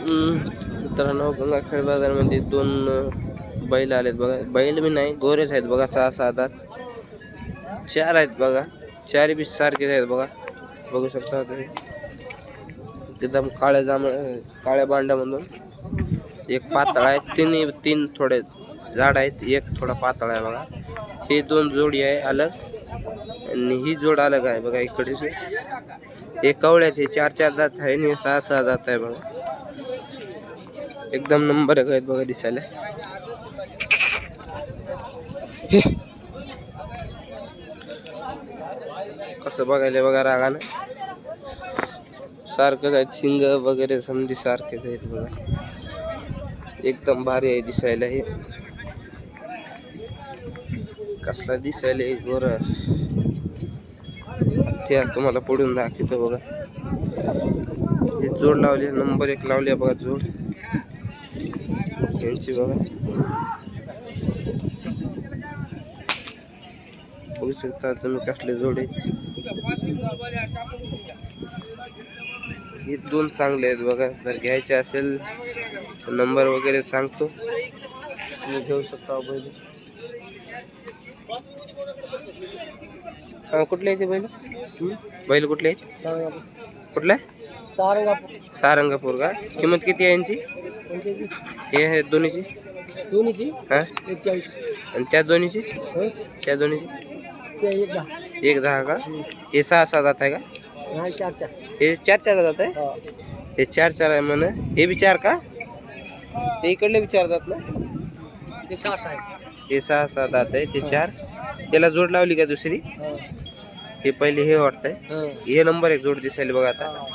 हम्म, मित्रांनो गंगाखेड बाजारमध्ये दोन बैल आलेत बघा. बैल बी नाही गोरेच आहेत बघा सहा सहा दात चार आहेत बघा. चार बी सारखेच आहेत बघा. बघू शकता तुम्ही. एकदम काळ्या जांभ काळ्या बांड्यामधून एक पातळ आहे तीन तीन थोडे झाड आहेत एक थोडा पातळ आहे बघा. हे दोन जोडी आहे अलग. आणि ही जोड अलग आहे बघा इकडे हे कवळ्यात हे चार चार दात आहे आणि सहा सहा दात आहे बघा. एकदम नंबर आहेत बघा दिसायला. कसं बघायला बघा रागानं. सारखंच आहेत शिंग वगैरे समधी सारखेच आहेत बघा. एकदम भारी आहे दिसायला हे. कसला दिसायला गोर. ते तुम्हाला पुढून दाखवतो बघा. हे जोड लावली नंबर एक लावली बघा जोड. यांची बघा. बघू शकता तुम्ही कसले जोड आहेत. हे दोन चांगले आहेत बघा. जर घ्यायचे असेल नंबर वगैरे सांगतो. तुम्ही घेऊ शकता पहिले. हा, कुठले आहेत ते बैल? बैल कुठले आहेत? कुठले सारंगापूर. सारंगापूर का? किंमत किती आहे यांची? हे आहे दोन्हीची? दोन्हीची? हा? एक चाळीस आणि त्या दोन्हीची? हं? त्या दोन्हीची? ते एक दहा. एक दहा का? हे सहा सहा जात आहे का? चार चार. हे चार चार जात आहे? हा. हे चार चार आहे म्हण. हे बी चार का? ते इकडले बी चार जात ना? ते सहा सहा आहे. हे सहा सहा दात आहे ते चार. त्याला जोड लावली का दुसरी? हा. हे पहिले हे वाटतंय. हा. हे नंबर एक जोड दिसायला बघा आता. हो.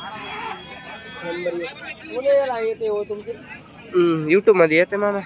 यूट्यूबमध्ये येते मामा.